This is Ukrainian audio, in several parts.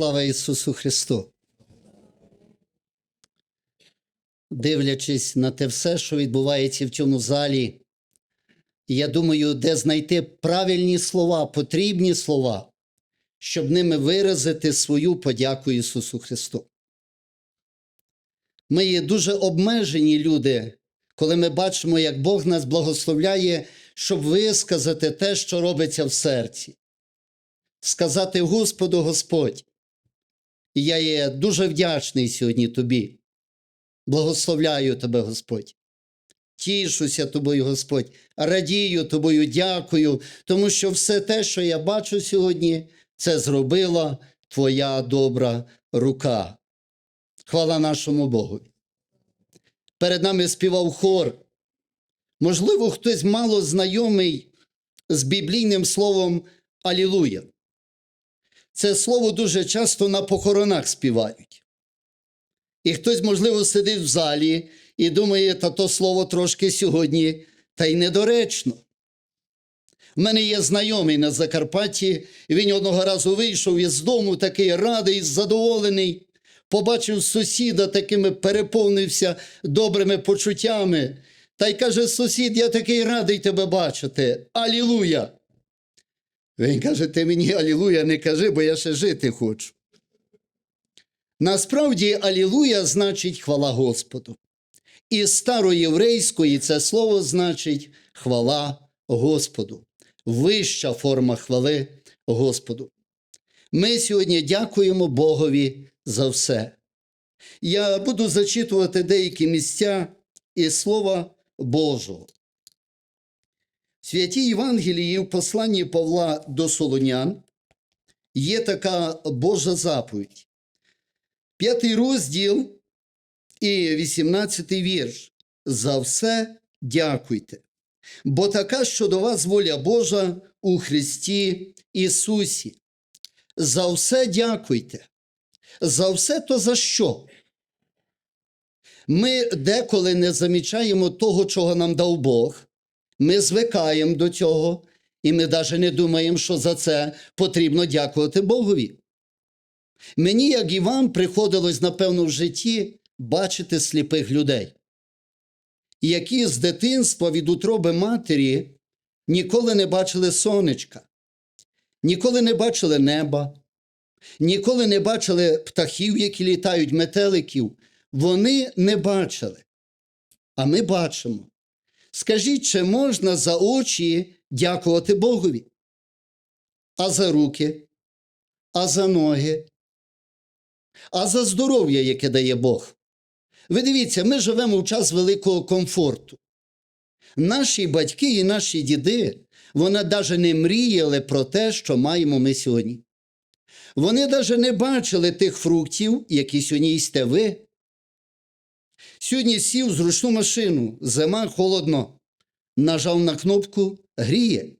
Слава Ісусу Христу! Дивлячись на те все, що відбувається в цьому залі, я думаю, де знайти правильні слова, потрібні слова, щоб ними виразити свою подяку Ісусу Христу. Ми є дуже обмежені люди, коли ми бачимо, як Бог нас благословляє, щоб висказати те, що робиться в серці сказати Господу Господь. І я є дуже вдячний сьогодні тобі. Благословляю тебе, Господь. Тішуся тобою, Господь, радію тобою, дякую, тому що все те, що я бачу сьогодні, це зробила Твоя добра рука. Хвала нашому Богу. Перед нами співав хор. Можливо, хтось мало знайомий з біблійним словом Алілуя. Це слово дуже часто на похоронах співають. І хтось, можливо, сидить в залі і думає, та то слово трошки сьогодні, та й недоречно. У мене є знайомий на Закарпатті, він одного разу вийшов із дому, такий радий, задоволений, побачив сусіда, такими переповнився добрими почуттями. Та й каже: сусід, я такий радий тебе бачити. Алілуя! Він каже: ти мені Алілуя не кажи, бо я ще жити хочу. Насправді, Алілуя значить хвала Господу. І староєврейської це слово значить хвала Господу, вища форма хвали Господу. Ми сьогодні дякуємо Богові за все. Я буду зачитувати деякі місця із Слова Божого. Святій Євангелії в посланні Павла до Солонян є така Божа заповідь. П'ятий розділ і вісімнадцятий вірш. За все дякуйте, бо така щодо вас воля Божа у Христі Ісусі. За все дякуйте. За все то за що? Ми деколи не замічаємо того, чого нам дав Бог. Ми звикаємо до цього, і ми навіть не думаємо, що за це потрібно дякувати Богові. Мені, як і вам, приходилось, напевно, в житті бачити сліпих людей, які з дитинства від утроби матері ніколи не бачили сонечка, ніколи не бачили неба, ніколи не бачили птахів, які літають, метеликів. Вони не бачили. А ми бачимо. Скажіть, чи можна за очі дякувати Богові? А за руки, а за ноги, а за здоров'я, яке дає Бог. Ви дивіться, ми живемо в час великого комфорту. Наші батьки і наші діди, вони навіть не мріяли про те, що маємо ми сьогодні. Вони навіть не бачили тих фруктів, які сьогодні їсте ви. Сьогодні сів в зручну машину, зима холодно, нажав на кнопку гріє.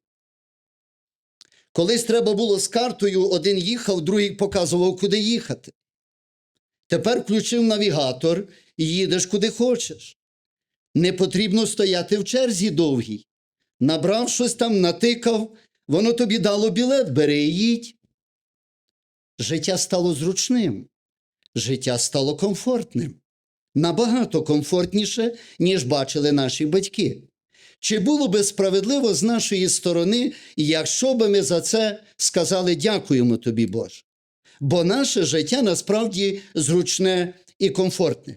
Колись треба було з картою, один їхав, другий показував, куди їхати. Тепер включив навігатор і їдеш куди хочеш. Не потрібно стояти в черзі довгій. Набрав щось там, натикав, воно тобі дало білет, бери і їдь. Життя стало зручним, життя стало комфортним набагато комфортніше, ніж бачили наші батьки. Чи було би справедливо з нашої сторони, якщо би ми за це сказали дякуємо тобі, Боже? Бо наше життя насправді зручне і комфортне.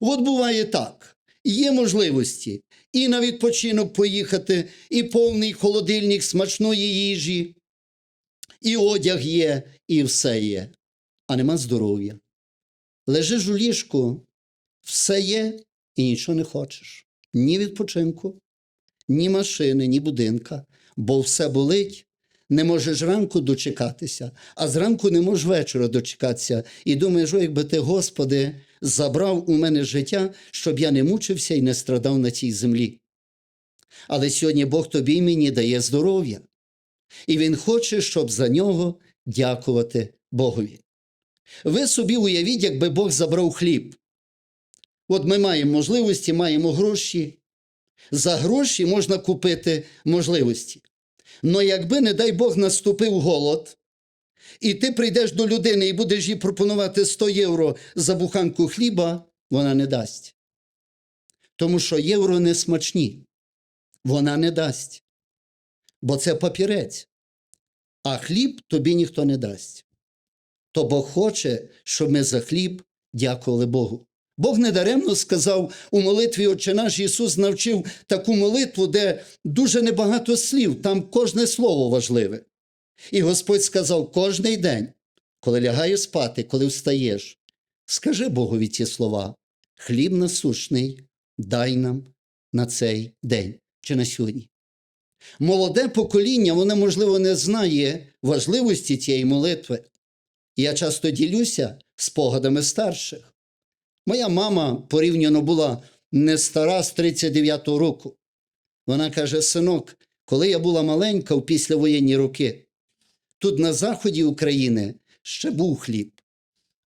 От буває так: є можливості і на відпочинок поїхати, і повний холодильник смачної їжі, і одяг є, і все є, а нема здоров'я. Лежиш у ліжку, все є і нічого не хочеш. Ні відпочинку, ні машини, ні будинка, бо все болить. Не можеш ранку дочекатися, а зранку не можеш вечора дочекатися. І думаєш, о, якби ти, Господи, забрав у мене життя, щоб я не мучився і не страдав на цій землі. Але сьогодні Бог тобі і мені дає здоров'я, і Він хоче, щоб за нього дякувати Богові. Ви собі уявіть, якби Бог забрав хліб. От ми маємо можливості, маємо гроші. За гроші можна купити можливості. Но якби, не дай Бог, наступив голод, і ти прийдеш до людини і будеш їй пропонувати 100 євро за буханку хліба, вона не дасть. Тому що євро не смачні. Вона не дасть. Бо це папірець. А хліб тобі ніхто не дасть. То Бог хоче, щоб ми за хліб дякували Богу. Бог недаремно сказав у молитві Отче наш Ісус навчив таку молитву, де дуже небагато слів, там кожне слово важливе. І Господь сказав кожний день, коли лягаєш спати, коли встаєш, скажи Богові ці слова: хліб насущний, дай нам на цей день чи на сьогодні. Молоде покоління, воно, можливо, не знає важливості цієї молитви. Я часто ділюся спогадами старших. Моя мама порівняно була не стара з 39-го року. Вона каже: синок, коли я була маленька в післявоєнні роки, тут на заході України ще був хліб.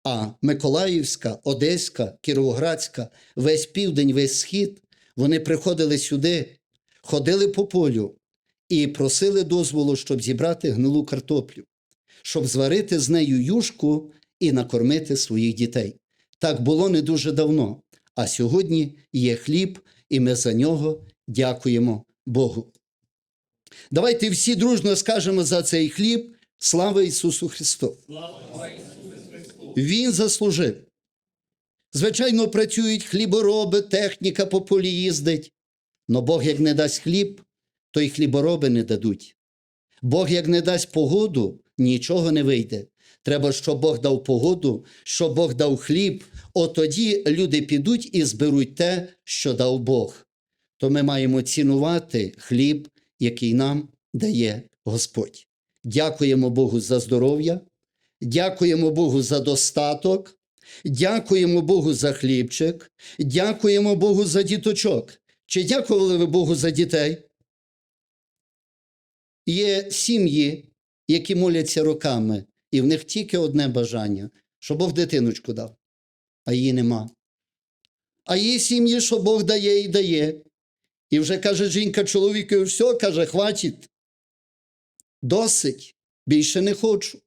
А Миколаївська, Одеська, Кіровоградська, весь південь, весь схід, вони приходили сюди, ходили по полю і просили дозволу, щоб зібрати гнилу картоплю, щоб зварити з нею юшку і накормити своїх дітей. Так було не дуже давно. А сьогодні є хліб, і ми за нього дякуємо Богу. Давайте всі дружно скажемо за цей хліб. Слава Ісусу Христу! Він заслужив. Звичайно, працюють хлібороби, техніка по полі їздить. Но Бог як не дасть хліб, то й хлібороби не дадуть. Бог як не дасть погоду, нічого не вийде. Треба, щоб Бог дав погоду, щоб Бог дав хліб. От тоді люди підуть і зберуть те, що дав Бог. То ми маємо цінувати хліб, який нам дає Господь. Дякуємо Богу за здоров'я, дякуємо Богу за достаток, дякуємо Богу за хлібчик, дякуємо Богу за діточок. Чи дякували ви Богу за дітей? Є сім'ї, які моляться роками, і в них тільки одне бажання, щоб Бог дитиночку дав, а її нема. А є сім'ї, що Бог дає і дає. І вже каже жінка чоловікові, все, каже, хватить. Досить, більше не хочу.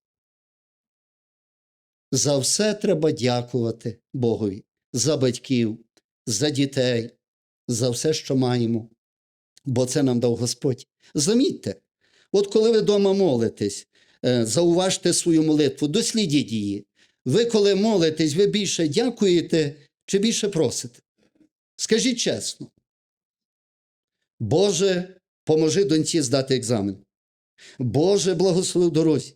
За все треба дякувати Богові, за батьків, за дітей, за все, що маємо, бо це нам дав Господь. Замітьте, от коли ви вдома молитесь, зауважте свою молитву, дослідіть її. Ви, коли молитесь, ви більше дякуєте чи більше просите? Скажіть чесно. Боже, поможи доньці здати екзамен. Боже, благослови в дорозі.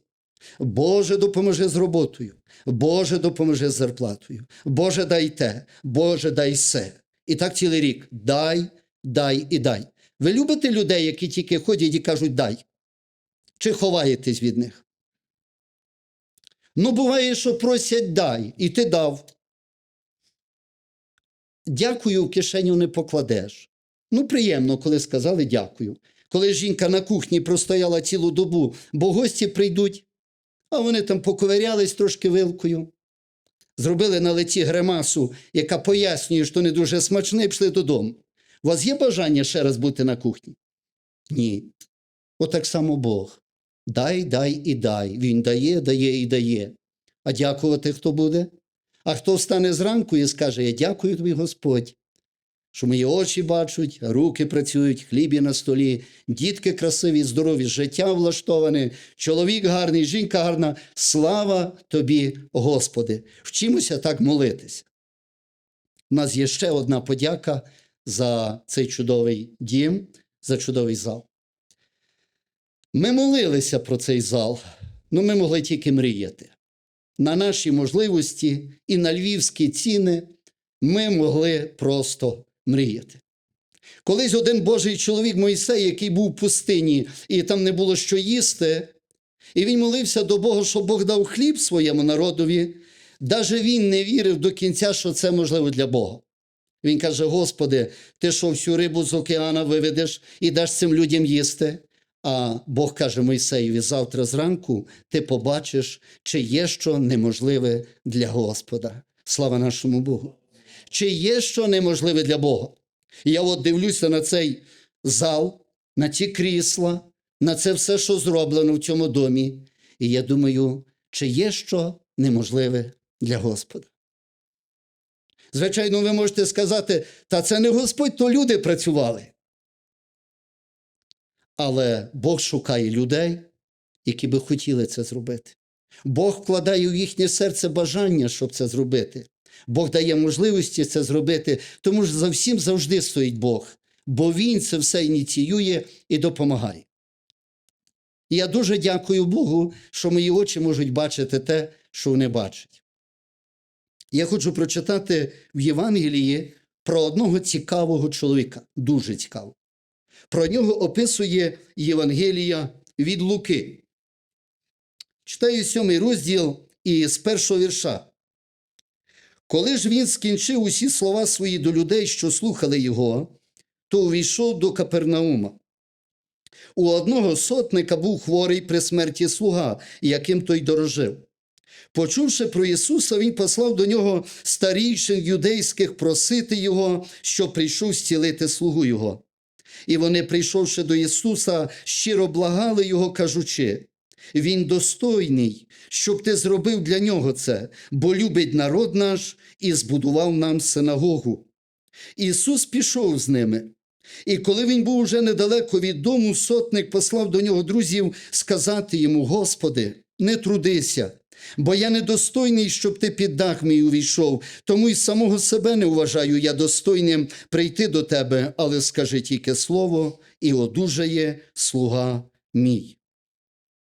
Боже, допоможи з роботою. Боже, допоможи з зарплатою. Боже, дай те, Боже, дай все. І так цілий рік. Дай, дай і дай. Ви любите людей, які тільки ходять і кажуть дай? Чи ховаєтесь від них? Ну, буває, що просять дай, і ти дав. Дякую в кишеню не покладеш. Ну, приємно, коли сказали дякую. Коли жінка на кухні простояла цілу добу, бо гості прийдуть, а вони там поковирялись трошки вилкою, зробили на лиці гримасу, яка пояснює, що не дуже смачне, і пішли додому. У вас є бажання ще раз бути на кухні? Ні. Отак само Бог. Дай, дай і дай. Він дає, дає і дає. А дякувати хто буде? А хто встане зранку і скаже: Я дякую тобі, Господь, що мої очі бачать, руки працюють, хліб є на столі, дітки красиві, здорові, життя влаштоване, чоловік гарний, жінка гарна. Слава тобі, Господи! Вчимося так молитися. У нас є ще одна подяка за цей чудовий дім, за чудовий зал. Ми молилися про цей зал, але ми могли тільки мріяти. На наші можливості і на львівські ціни ми могли просто мріяти. Колись один Божий чоловік Мойсей, який був в пустині, і там не було що їсти, і він молився до Бога, щоб Бог дав хліб своєму народові. Даже він не вірив до кінця, що це можливо для Бога. Він каже: Господи, ти що всю рибу з океана виведеш і даш цим людям їсти? А Бог каже Мойсеєві, завтра зранку ти побачиш, чи є що неможливе для Господа. Слава нашому Богу. Чи є що неможливе для Бога? І я от дивлюся на цей зал, на ці крісла, на це все, що зроблено в цьому домі. І я думаю, чи є що неможливе для Господа? Звичайно, ви можете сказати, та це не Господь, то люди працювали. Але Бог шукає людей, які би хотіли це зробити. Бог вкладає в їхнє серце бажання, щоб це зробити. Бог дає можливості це зробити, тому що за всім завжди стоїть Бог, бо Він це все ініціює і допомагає. І я дуже дякую Богу, що мої очі можуть бачити те, що вони бачать. Я хочу прочитати в Євангелії про одного цікавого чоловіка, дуже цікавого. Про нього описує Євангелія від Луки. Читаю сьомий розділ і з першого вірша. Коли ж він скінчив усі слова свої до людей, що слухали його, то увійшов до Капернаума. У одного сотника був хворий при смерті слуга, яким той дорожив. Почувши про Ісуса, Він послав до нього старійшин юдейських просити Його, що прийшов зцілити слугу Його. І вони, прийшовши до Ісуса, щиро благали Його, кажучи, Він достойний, щоб ти зробив для нього це, бо любить народ наш і збудував нам синагогу. Ісус пішов з ними. І коли він був уже недалеко від дому, сотник послав до нього друзів сказати йому: Господи, не трудися, бо я недостойний, щоб ти під дах мій увійшов, тому й самого себе не вважаю я достойним прийти до тебе, але скажи тільки слово, і одужає слуга мій.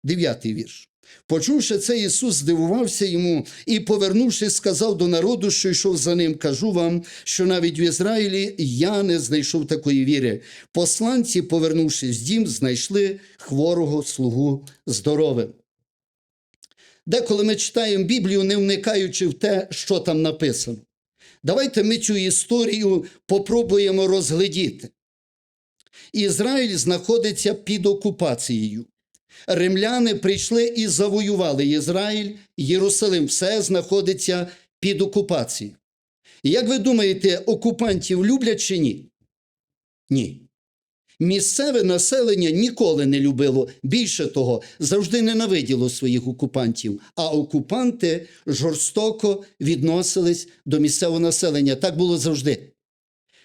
Дев'ятий вірш. Почувши це, Ісус здивувався йому і, повернувшись, сказав до народу, що йшов за ним, кажу вам, що навіть в Ізраїлі я не знайшов такої віри. Посланці, повернувшись в дім, знайшли хворого слугу здоровим. Деколи ми читаємо Біблію, не вникаючи в те, що там написано. Давайте ми цю історію попробуємо розглядіти. Ізраїль знаходиться під окупацією. Римляни прийшли і завоювали Ізраїль, Єрусалим. Все знаходиться під окупацією. Як ви думаєте, окупантів люблять чи ні? Ні. Місцеве населення ніколи не любило, більше того, завжди ненавиділо своїх окупантів, а окупанти жорстоко відносились до місцевого населення. Так було завжди.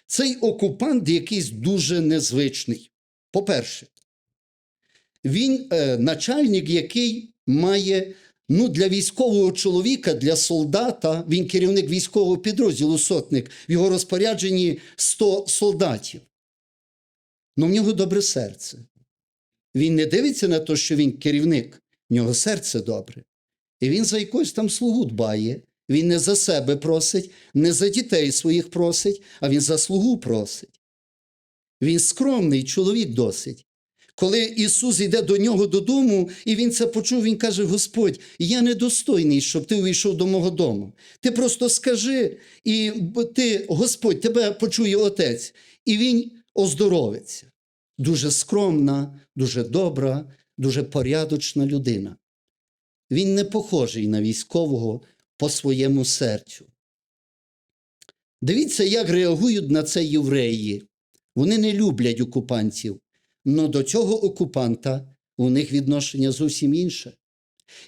Цей окупант якийсь дуже незвичний. По-перше, він е, начальник, який має ну, для військового чоловіка, для солдата, він керівник військового підрозділу, сотник, в його розпорядженні 100 солдатів. Ну, в нього добре серце. Він не дивиться на те, що він керівник, в нього серце добре. І він за якусь там слугу дбає. Він не за себе просить, не за дітей своїх просить, а він за слугу просить. Він скромний чоловік досить. Коли Ісус йде до нього додому, і він це почув, він каже: Господь, я недостойний, щоб ти увійшов до мого дому. Ти просто скажи, і ти, Господь, тебе почує Отець, і він оздоровиться. Дуже скромна, дуже добра, дуже порядочна людина. Він не похожий на військового по своєму серцю. Дивіться, як реагують на це євреї. Вони не люблять окупантів. Но до цього окупанта у них відношення зовсім інше.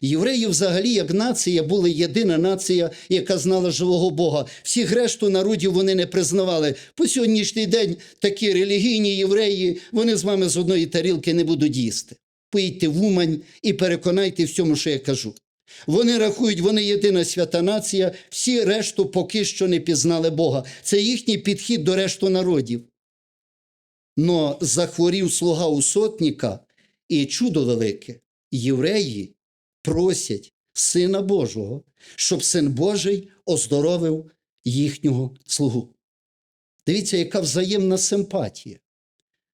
Євреї, взагалі, як нація, були єдина нація, яка знала живого Бога. Всіх решту народів вони не признавали. По сьогоднішній день такі релігійні євреї, вони з вами з одної тарілки не будуть їсти. Поїдьте в Умань і переконайте в цьому, що я кажу. Вони рахують, вони єдина свята нація, всі решту поки що не пізнали Бога. Це їхній підхід до решту народів. Но захворів слуга у сотніка, і чудо велике, євреї просять Сина Божого, щоб Син Божий оздоровив їхнього слугу. Дивіться, яка взаємна симпатія.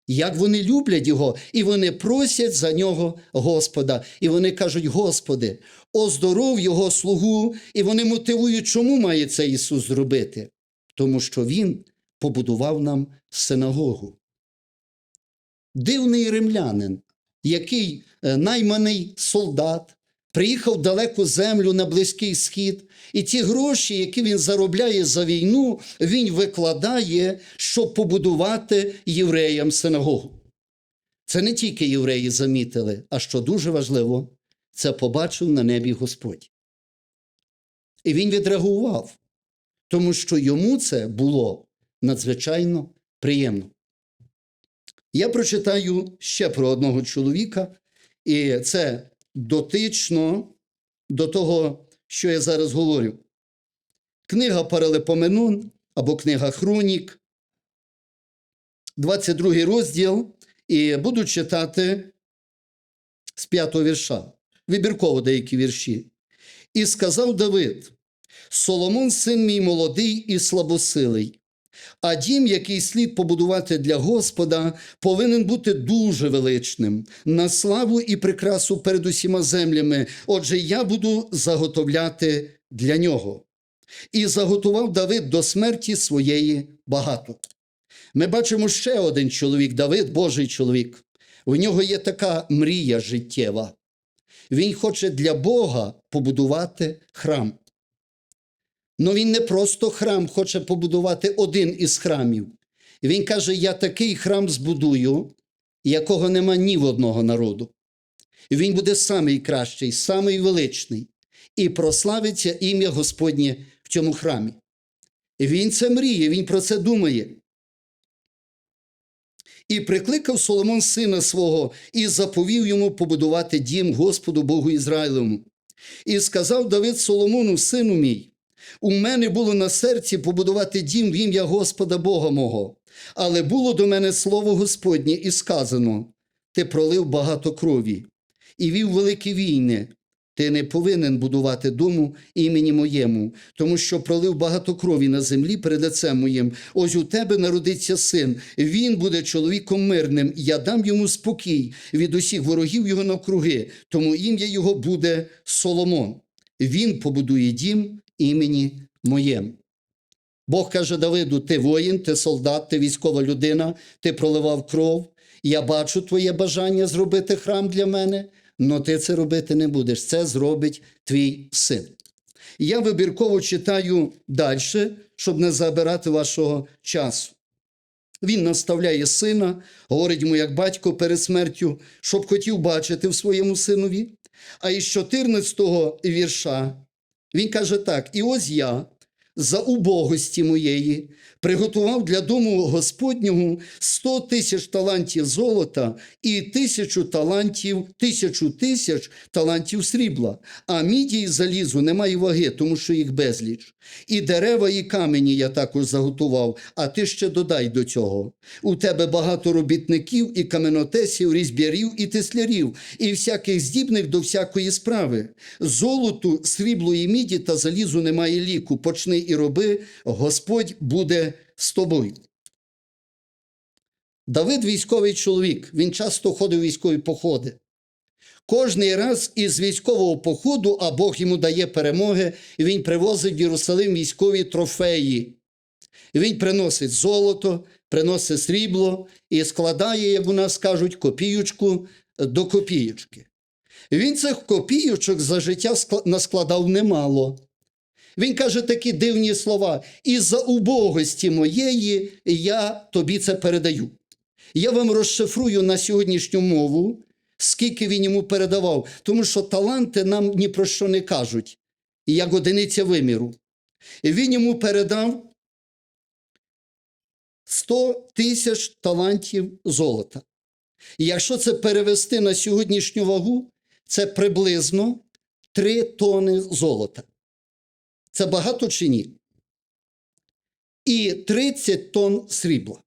Як вони люблять його, і вони просять за нього Господа. І вони кажуть: Господи, оздоров його слугу, і вони мотивують, чому має це Ісус зробити? Тому що Він побудував нам синагогу дивний римлянин, який е, найманий солдат, приїхав в далеку землю на Близький Схід, і ті гроші, які він заробляє за війну, він викладає, щоб побудувати євреям синагогу. Це не тільки євреї замітили, а що дуже важливо, це побачив на небі Господь. І він відреагував, тому що йому це було надзвичайно приємно. Я прочитаю ще про одного чоловіка, і це дотично до того, що я зараз говорю. Книга Паралепоменон або книга Хронік, 22 розділ, і буду читати з п'ятого вірша, вибірково деякі вірші. І сказав Давид: Соломон, син мій молодий і слабосилий. А дім, який слід побудувати для Господа, повинен бути дуже величним, на славу і прикрасу перед усіма землями. Отже, я буду заготовляти для нього. І заготував Давид до смерті своєї багато. Ми бачимо ще один чоловік, Давид, Божий чоловік. У нього є така мрія життєва. Він хоче для Бога побудувати храм. Ну він не просто храм хоче побудувати один із храмів. Він каже: Я такий храм збудую, якого нема ні в одного народу. Він буде самий кращий, самий величний, і прославиться ім'я Господнє в цьому храмі. Він це мріє, він про це думає. І прикликав Соломон сина свого і заповів йому побудувати дім Господу Богу Ізраїлевому. І сказав Давид Соломону, сину мій, у мене було на серці побудувати дім в ім'я Господа Бога мого, але було до мене слово Господнє, і сказано: Ти пролив багато крові і вів великі війни. Ти не повинен будувати дому імені моєму, тому що пролив багато крові на землі перед лицем моїм. Ось у тебе народиться син. Він буде чоловіком мирним. Я дам йому спокій від усіх ворогів його навкруги. Тому ім'я його буде Соломон. Він побудує дім імені моєму. Бог каже Давиду: ти воїн, ти солдат, ти військова людина, ти проливав кров. Я бачу твоє бажання зробити храм для мене, але ти це робити не будеш. Це зробить твій син. Я вибірково читаю далі, щоб не забирати вашого часу. Він наставляє сина, говорить йому, як батько перед смертю, щоб хотів бачити в своєму синові. А із 14-го вірша він каже так: І ось я за убогості моєї приготував для дому Господнього 100 тисяч талантів золота і тисячу талантів, тисячу тисяч талантів срібла. А міді і залізу немає ваги, тому що їх безліч. І дерева, і камені я також заготував, а ти ще додай до цього. У тебе багато робітників і каменотесів, різьбярів і теслярів, і всяких здібних до всякої справи. Золоту, сріблу і міді та залізу немає ліку. Почни і роби, Господь буде тобою. Давид військовий чоловік, він часто ходив у військові походи. Кожний раз із військового походу, а Бог йому дає перемоги, і він привозить в Єрусалим військові трофеї. І Він приносить золото, приносить срібло і складає, як у нас кажуть, копіючку до копіючки. Він цих копійочок за життя наскладав немало. Він каже такі дивні слова: і за убогості моєї я тобі це передаю. Я вам розшифрую на сьогоднішню мову, скільки він йому передавав, тому що таланти нам ні про що не кажуть, як одиниця виміру. Він йому передав 100 тисяч талантів золота. І якщо це перевести на сьогоднішню вагу, це приблизно 3 тони золота. Це багато чи ні? І 30 тонн срібла.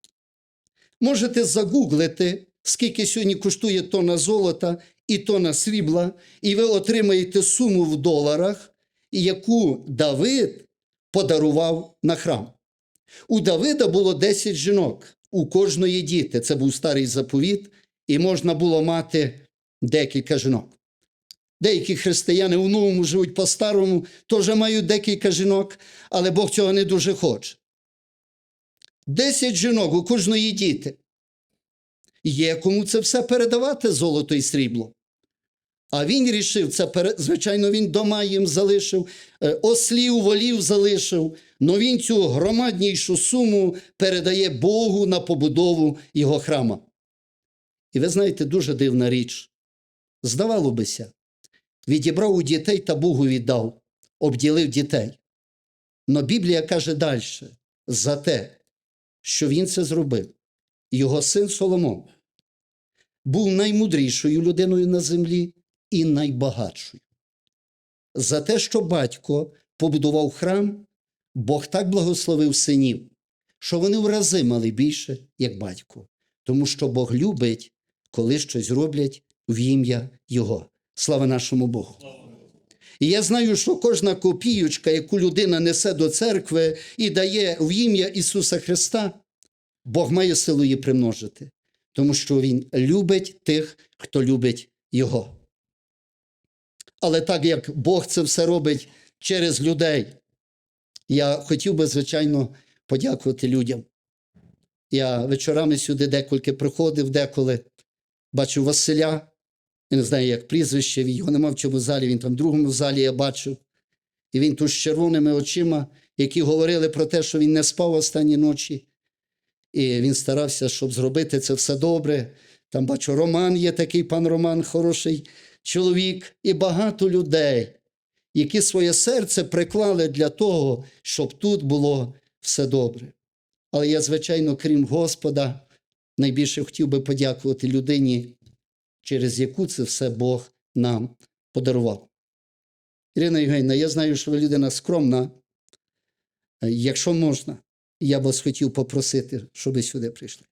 Можете загуглити, скільки сьогодні коштує тонна золота і тонна срібла, і ви отримаєте суму в доларах, яку Давид подарував на храм. У Давида було 10 жінок, у кожної діти. Це був старий заповіт, і можна було мати декілька жінок. Деякі християни у новому живуть по-старому, теж мають декілька жінок, але Бог цього не дуже хоче. Десять жінок у кожної діти. Є кому це все передавати золото і срібло. А він рішив це, звичайно, він дома їм залишив, е, ослів, волів залишив, але він цю громаднішу суму передає Богу на побудову його храма. І ви знаєте, дуже дивна річ. Здавало бися, відібрав у дітей та Богу віддав, обділив дітей. Но Біблія каже далі: за те, що він це зробив, його син Соломон був наймудрішою людиною на землі і найбагатшою. За те, що батько побудував храм, Бог так благословив синів, що вони в рази мали більше, як батько, тому що Бог любить, коли щось роблять в ім'я Його. Слава нашому Богу! І я знаю, що кожна копіючка, яку людина несе до церкви і дає в ім'я Ісуса Христа, Бог має силу її примножити, тому що Він любить тих, хто любить Його. Але так як Бог це все робить через людей, я хотів би, звичайно, подякувати людям. Я вечорами сюди декілька приходив, деколи бачив Василя. Я не знаю, як прізвище, його нема в цьому залі, він там в другому залі я бачив. І він тут з червоними очима, які говорили про те, що він не спав останні ночі. І він старався, щоб зробити це все добре. Там бачу, Роман є такий пан Роман, хороший чоловік, і багато людей, які своє серце приклали для того, щоб тут було все добре. Але я, звичайно, крім Господа, найбільше хотів би подякувати людині, через яку це все Бог нам подарував. Ірина Євгенівна, я знаю, що ви людина скромна. Е, Якщо можна, я б вас хотів попросити, щоб ви сюди прийшли.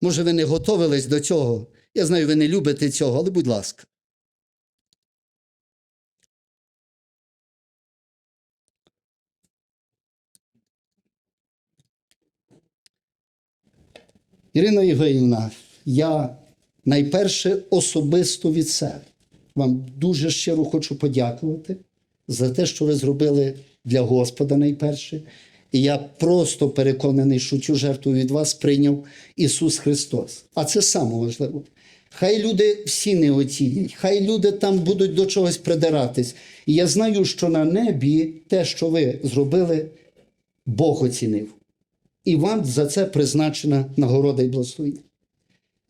Може, ви не готовились до цього. Я знаю, ви не любите цього, але будь ласка. Ірина Євгенівна, я найперше особисто від себе вам дуже щиро хочу подякувати за те, що ви зробили для Господа найперше. І я просто переконаний, що цю жертву від вас прийняв Ісус Христос. А це саме важливо. Хай люди всі не оцінять, хай люди там будуть до чогось придиратись. І я знаю, що на небі те, що ви зробили, Бог оцінив. І вам за це призначена нагорода і благословення.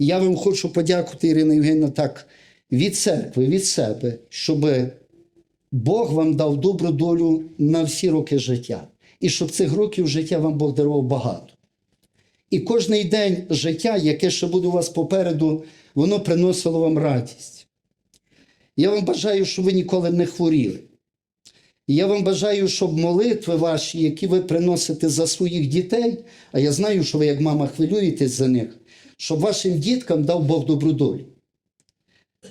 І Я вам хочу подякувати, Ірина Євгенівна, так від церкви, від себе, щоб Бог вам дав добру долю на всі роки життя. І щоб цих років життя вам Бог дарував багато. І кожний день життя, яке ще буде у вас попереду, воно приносило вам радість. Я вам бажаю, щоб ви ніколи не хворіли. Я вам бажаю, щоб молитви ваші, які ви приносите за своїх дітей, а я знаю, що ви, як мама, хвилюєтесь за них, щоб вашим діткам дав Бог добру долю.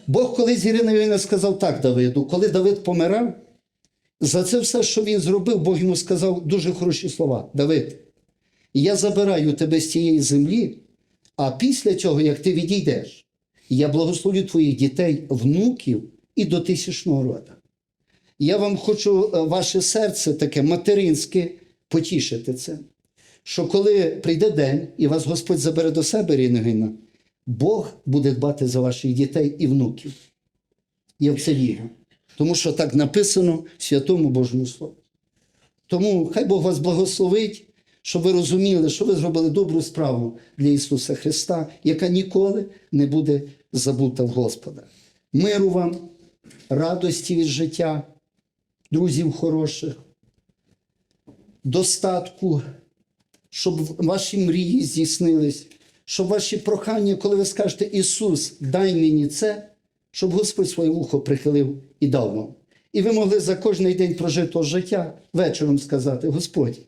Бог колись Ірина Івановна сказав так Давиду, коли Давид помирав, за це все, що він зробив, Бог йому сказав дуже хороші слова. Давид, я забираю тебе з цієї землі, а після цього, як ти відійдеш, я благословлю твоїх дітей, внуків і до тисячного рода. Я вам хочу е, ваше серце таке материнське потішити це. Що коли прийде день і вас Господь забере до себе, Ірина Бог буде дбати за ваших дітей і внуків. Я в це вірю. Тому що так написано в Святому Божому Слові. Тому хай Бог вас благословить, щоб ви розуміли, що ви зробили добру справу для Ісуса Христа, яка ніколи не буде забута в Господа. Миру вам, радості від життя, друзів хороших, достатку, щоб ваші мрії здійснились, щоб ваші прохання, коли ви скажете Ісус, дай мені це, щоб Господь своє вухо прихилив і дав вам. І ви могли за кожний день прожитого життя вечором сказати: Господь,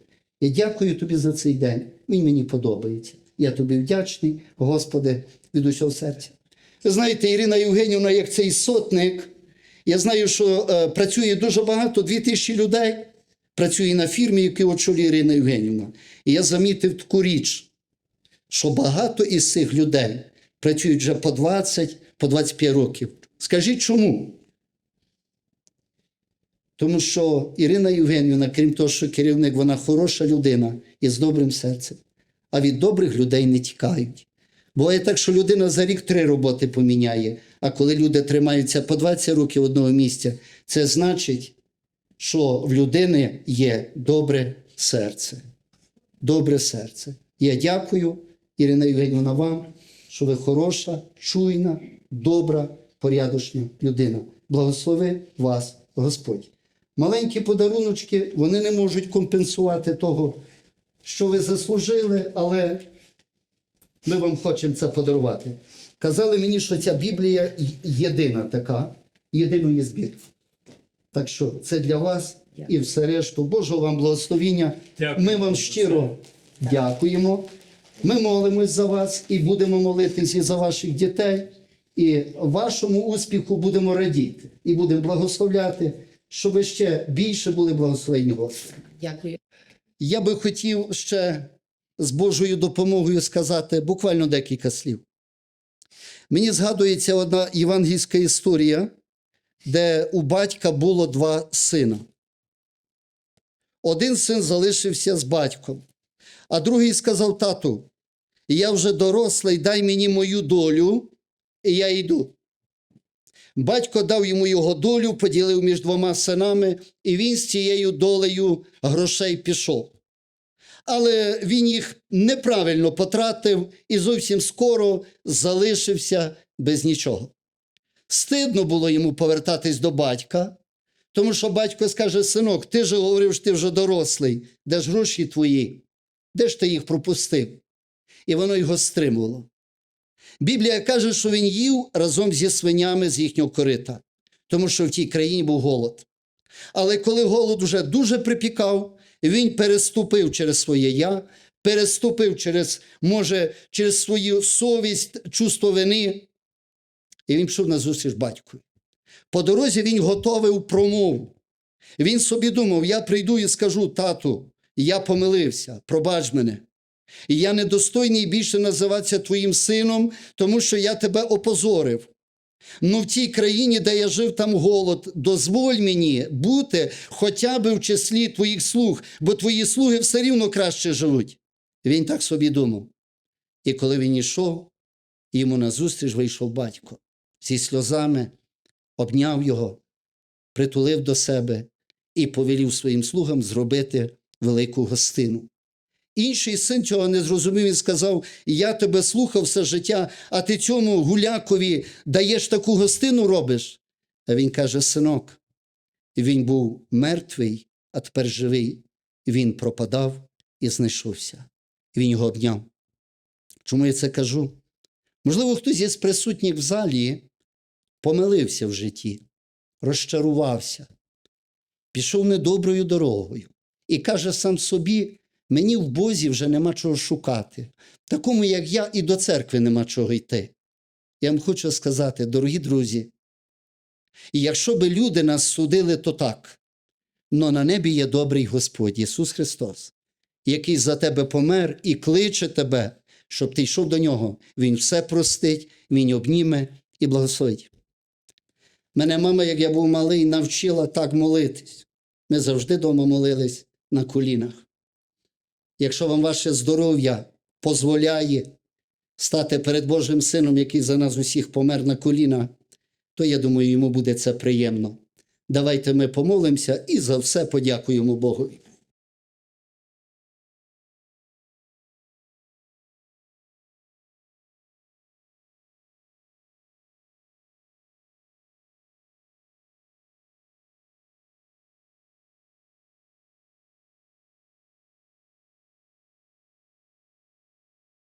я дякую тобі за цей день. Він мені подобається. Я тобі вдячний, Господи, від усього серця. Ви знаєте, Ірина Євгенівна, як цей сотник, я знаю, що е, працює дуже багато, дві тисячі людей працює на фірмі, яку очолює Ірина Євгенівна. І я замітив таку річ, що багато із цих людей працюють вже по 20, по 25 років. Скажіть чому? Тому що Ірина Євгенівна, крім того, що керівник, вона хороша людина і з добрим серцем. А від добрих людей не тікають. Буває так, що людина за рік три роботи поміняє, а коли люди тримаються по 20 років одного місця, це значить, що в людини є добре серце. Добре серце. Я дякую, Ірина Євгенівна, вам, що ви хороша, чуйна, добра, порядочна людина. Благослови вас, Господь. Маленькі подаруночки, вони не можуть компенсувати того, що ви заслужили, але ми вам хочемо це подарувати. Казали мені, що ця Біблія єдина така, єдиної збірки. Так що це для вас і все решту. Божого вам благословіння. Дякую. Ми вам щиро дякуємо. Ми молимось за вас і будемо молитись і за ваших дітей. І вашому успіху будемо радіти і будемо благословляти, щоб ви ще більше були благословені Господи. Дякую. Я би хотів ще з Божою допомогою сказати буквально декілька слів. Мені згадується одна євангельська історія, де у батька було два сина. Один син залишився з батьком, а другий сказав: Тату, я вже дорослий, дай мені мою долю, і я йду. Батько дав йому його долю, поділив між двома синами, і він з цією долею грошей пішов. Але він їх неправильно потратив і зовсім скоро залишився без нічого. Стидно було йому повертатись до батька, тому що батько скаже: синок, ти ж говорив, що ти вже дорослий, де ж гроші твої? Де ж ти їх пропустив? І воно його стримувало. Біблія каже, що він їв разом зі свинями з їхнього корита, тому що в тій країні був голод. Але коли голод уже дуже припікав, він переступив через своє я, переступив через, може, через свою совість, чувство вини, і він пішов на зустріч батькові. По дорозі він готовив промову. Він собі думав: я прийду і скажу, тату, я помилився, пробач мене. І я недостойний більше називатися твоїм сином, тому що я тебе опозорив. Ну, в тій країні, де я жив, там голод, дозволь мені бути хоча б в числі твоїх слуг, бо твої слуги все рівно краще живуть. Він так собі думав. І коли він йшов, йому назустріч вийшов батько зі сльозами, обняв його, притулив до себе і повелів своїм слугам зробити велику гостину. Інший син цього не зрозумів і сказав: Я тебе слухав все життя, а ти цьому гулякові даєш таку гостину робиш. А він каже: Синок, він був мертвий, а тепер живий. Він пропадав і знайшовся. Він його обняв. Чому я це кажу? Можливо, хтось із присутніх в залі помилився в житті, розчарувався, пішов недоброю дорогою і каже сам собі: мені в Бозі вже нема чого шукати. Такому, як я, і до церкви нема чого йти. Я вам хочу сказати, дорогі друзі, якщо би люди нас судили, то так. Но на небі є добрий Господь Ісус Христос, який за тебе помер і кличе тебе, щоб ти йшов до нього. Він все простить, Він обніме і благословить. Мене мама, як я був малий, навчила так молитись. Ми завжди вдома молились на колінах. Якщо вам ваше здоров'я дозволяє стати перед Божим Сином, який за нас усіх помер на коліна, то я думаю, йому буде це приємно. Давайте ми помолимося і за все подякуємо Богові.